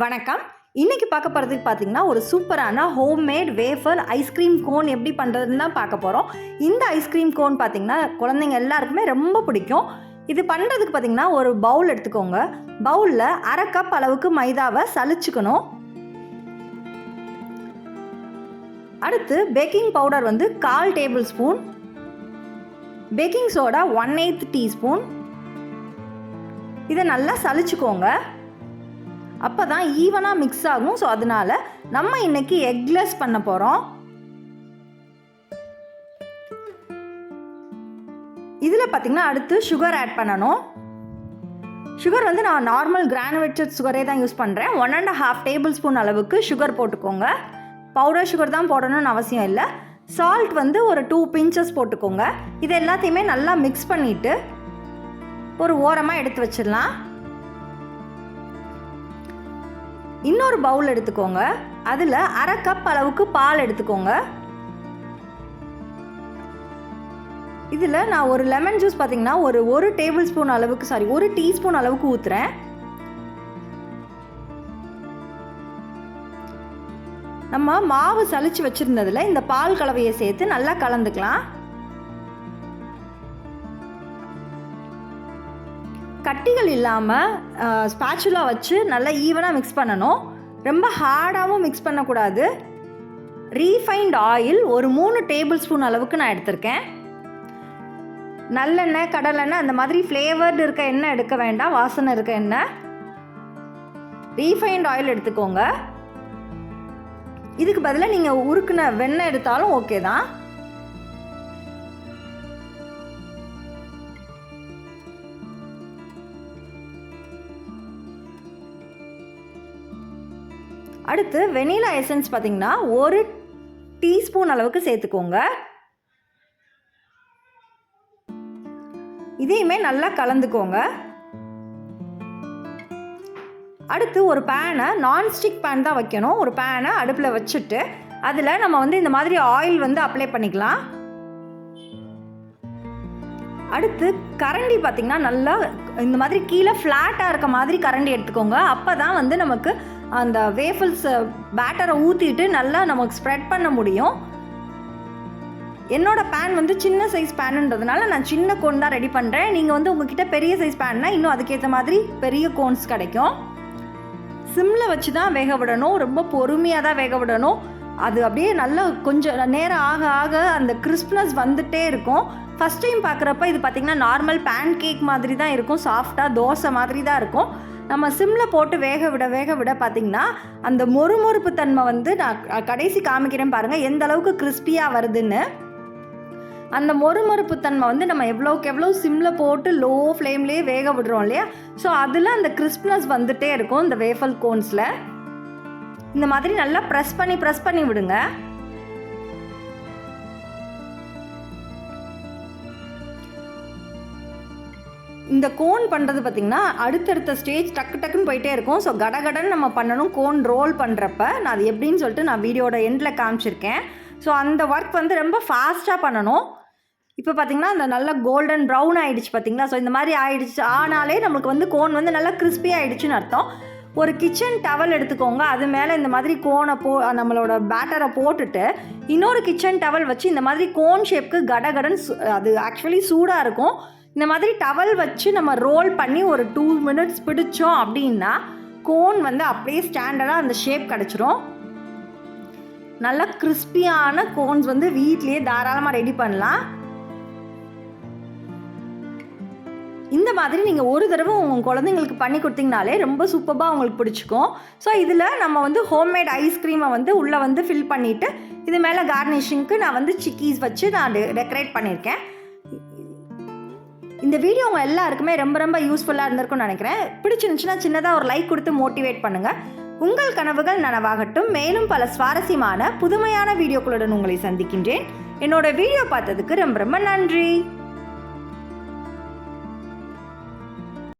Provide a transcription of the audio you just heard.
வணக்கம். இன்றைக்கி பார்க்க போகிறதுக்கு பார்த்தீங்கன்னா ஒரு சூப்பரான ஹோம்மேட் வேஃபர் ஐஸ்கிரீம் கோன் எப்படி பண்ணுறதுன்னு தான் பார்க்க போகிறோம் இந்த ஐஸ்கிரீம் கோன் பார்த்திங்கன்னா குழந்தைங்க எல்லாருக்குமே ரொம்ப பிடிக்கும். இது பண்ணுறதுக்கு பார்த்தீங்கன்னா ஒரு பவுல் எடுத்துக்கோங்க. பவுலில் அரை கப் அளவுக்கு மைதாவை சலிச்சுக்கணும். அடுத்து பேக்கிங் பவுடர் வந்து கால் tablespoon baking soda one eighth teaspoon இதை நல்லா சலிச்சுக்கோங்க. அப்போ தான் ஈவனாக மிக்ஸ் ஆகும். ஸோ அதனால் நம்ம இன்னைக்கு எக்லெஸ் பண்ண போகிறோம் இதில் பார்த்தீங்கன்னா அடுத்து சுகர் ஆட் பண்ணணும். சுகர் வந்து நான் நார்மல் கிரானுவேட்டட் சுகரே தான் யூஸ் பண்ணுறேன் one and half tablespoon அளவுக்கு சுகர் போட்டுக்கோங்க. பவுடர் சுகர் தான் போடணும்னு அவசியம் இல்லை. சால்ட் வந்து ஒரு டூ பிஞ்சஸ் போட்டுக்கோங்க. இது எல்லாத்தையுமே நல்லா மிக்ஸ் பண்ணிவிட்டு ஒரு ஓரமாக எடுத்து வச்சிடலாம். இன்னொரு பவுல் எடுத்துக்கோங்க. அதில் அரை கப் அளவுக்கு பால் எடுத்துக்கோங்க. இதில் நான் ஒரு லெமன் ஜூஸ் பார்த்தீங்கன்னா ஒரு ஒரு டேபிள் ஸ்பூன் அளவுக்கு சாரி ஒரு டீஸ்பூன் அளவுக்கு ஊற்றுறேன் நம்ம மாவு சளிச்சு வச்சுருந்ததில் இந்த பால் கலவையை சேர்த்து நல்லா கலந்துக்கலாம். கட்டிகள் இல்லாமல் ஸ்பேச்சுலா வச்சு நல்லா ஈவனாக மிக்ஸ் பண்ணணும். ரொம்ப ஹார்டாகவும் மிக்ஸ் பண்ணக்கூடாது. ரீஃபைண்ட் ஆயில் ஒரு மூணு டேபிள் ஸ்பூன் அளவுக்கு நான் எடுத்திருக்கேன். நல்லெண்ணெய் கடலெண்ணெய் அந்த மாதிரி ஃப்ளேவர்டு இருக்க எண்ணெய் எடுக்க வேண்டாம். வாசனை இருக்க எண்ணெய். ரீஃபைண்ட் ஆயில் எடுத்துக்கோங்க. இதுக்கு பதிலாக நீங்கள் உருக்குன வெண்ணெய் எடுத்தாலும் ஓகே தான். அடுத்து வெனிலா எசன்ஸ் பார்த்தீங்கன்னா ஒரு டீஸ்பூன் அளவுக்கு சேர்த்துக்கோங்க. இதையுமே நல்லா கலந்துக்கோங்க. அடுத்து ஒரு பேனை நான்ஸ்டிக் பேன் தான் வைக்கணும். ஒரு பேனை அடுப்பில் வச்சுட்டு அதில் நம்ம வந்து இந்த மாதிரி ஆயில் வந்து அப்ளை பண்ணிக்கலாம். அடுத்து கரண்டி பார்த்திங்கன்னா நல்லா இந்த மாதிரி கீழே ஃப்ளாட்டாக இருக்க மாதிரி கரண்டி எடுத்துக்கோங்க. அப்போ தான் வந்து நமக்கு அந்த வேஃபிள்ஸை பேட்டரை ஊற்றிட்டு நல்லா நமக்கு ஸ்ப்ரெட் பண்ண முடியும். என்னோடய பேன் வந்து சின்ன சைஸ் பேனுன்றதுனால நான் சின்ன கோன் தான் ரெடி பண்ணுறேன் நீங்கள் வந்து உங்ககிட்ட பெரிய சைஸ் பேன்னா இன்னும் அதுக்கேற்ற மாதிரி பெரிய கோன்ஸ் கிடைக்கும். சிம்மில் வச்சு தான் வேக விடணும். ரொம்ப பொறுமையாக தான் வேக விடணும். அது அப்படியே நல்லா கொஞ்சம் நேரம் ஆக ஆக அந்த கிறிஸ்ப்னஸ் வந்துட்டே இருக்கும். ஃபஸ்ட் டைம் பார்க்குறப்ப இது பார்த்திங்கன்னா நார்மல் பேன் கேக் மாதிரி தான் இருக்கும். சாஃப்டாக தோசை மாதிரி தான் இருக்கும். நம்ம சிம்மில் போட்டு வேக விட வேக விட பார்த்திங்கன்னா அந்த மொறுமொறுப்பு தன்மை வந்து நான் கடைசி காமிக்கிறேன் பாருங்கள் எந்த அளவுக்கு கிறிஸ்பியாக வருதுன்னு. அந்த மொறுமொறுப்பு தன்மை வந்து நம்ம எவ்வளோக்கு எவ்வளோ சிம்மில் போட்டு லோ ஃப்ளேம்லேயே வேக விடுறோம் இல்லையா? ஸோ அதில் அந்த கிறிஸ்ப்னஸ் வந்துகிட்டே இருக்கும் இந்த வேஃபல் கோன்ஸில் இந்த மாதிரி நல்லா ப்ரெஸ் பண்ணி ப்ரெஸ் பண்ணி விடுங்க. இந்த கோன் பண்ணுறது பார்த்திங்கன்னா அடுத்தடுத்த ஸ்டேஜ் டக்கு டக்குன்னு போயிட்டே இருக்கும். ஸோ கடகடன்னு நம்ம பண்ணணும் கோன் ரோல் பண்ணுறப்ப நான் அது எப்படின்னு சொல்லிட்டு நான் வீடியோட எண்டில் காமிச்சிருக்கேன். ஸோ அந்த ஒர்க் வந்து ரொம்ப ஃபாஸ்ட்டாக பண்ணணும். இப்போ பார்த்திங்கன்னா அந்த நல்ல கோல்டன் ப்ரௌன் ஆகிடுச்சு பார்த்தீங்களா ஸோ இந்த மாதிரி ஆகிடுச்சு ஆனாலே நம்மளுக்கு வந்து கோன் வந்து நல்லா கிறிஸ்பி ஆகிடுச்சுன்னு அர்த்தம். ஒரு கிச்சன் டவல் எடுத்துக்கோங்க. அது மேலே இந்த மாதிரி கோனை போ நம்மளோட பேட்டரை போட்டுட்டு இன்னொரு கிச்சன் டவல் வச்சு இந்த மாதிரி கோன் ஷேப்க்கு கடகடன் அது ஆக்சுவலி சூடாக இருக்கும். இந்த மாதிரி டவல் வச்சு நம்ம ரோல் பண்ணி ஒரு டூ மினிட்ஸ் பிடிச்சோம் அப்படின்னா கோன் வந்து அப்படியே ஸ்டாண்டர்டாக அந்த ஷேப் கிடச்சிரும். நல்லா கிறிஸ்பியான கோன்ஸ் வந்து வீட்லேயே தாராளமாக ரெடி பண்ணலாம். இந்த மாதிரி நீங்கள் ஒரு தடவை உங்கள் குழந்தைங்களுக்கு பண்ணி கொடுத்தீங்கனாலே ரொம்ப சூப்பராக உங்களுக்கு பிடிச்சிக்கும். ஸோ இதில் நம்ம வந்து ஹோம்மேட் ஐஸ்கிரீமை வந்து உள்ளே வந்து ஃபில் பண்ணிவிட்டு இது மேலே கார்னிஷிங்க்கு நான் வந்து சிக்கீஸ் வச்சு நான் டெக்கரேட் பண்ணியிருக்கேன். இந்த வீடியோ உங்கள் எல்லாருக்குமே ரொம்ப ரொம்ப யூஸ்ஃபுல்லாக இருந்திருக்கும்னு நினைக்கிறேன். பிடிச்சிருந்துச்சுன்னா சின்னதாக ஒரு லைக் கொடுத்து மோட்டிவேட் பண்ணுங்கள் உங்கள் கனவுகள் நனவாகட்டும். மேலும் பல சுவாரஸ்யமான புதுமையான வீடியோக்களுடன் உங்களை சந்திக்கின்றேன். என்னோட வீடியோ பார்த்ததுக்கு ரொம்ப ரொம்ப நன்றி.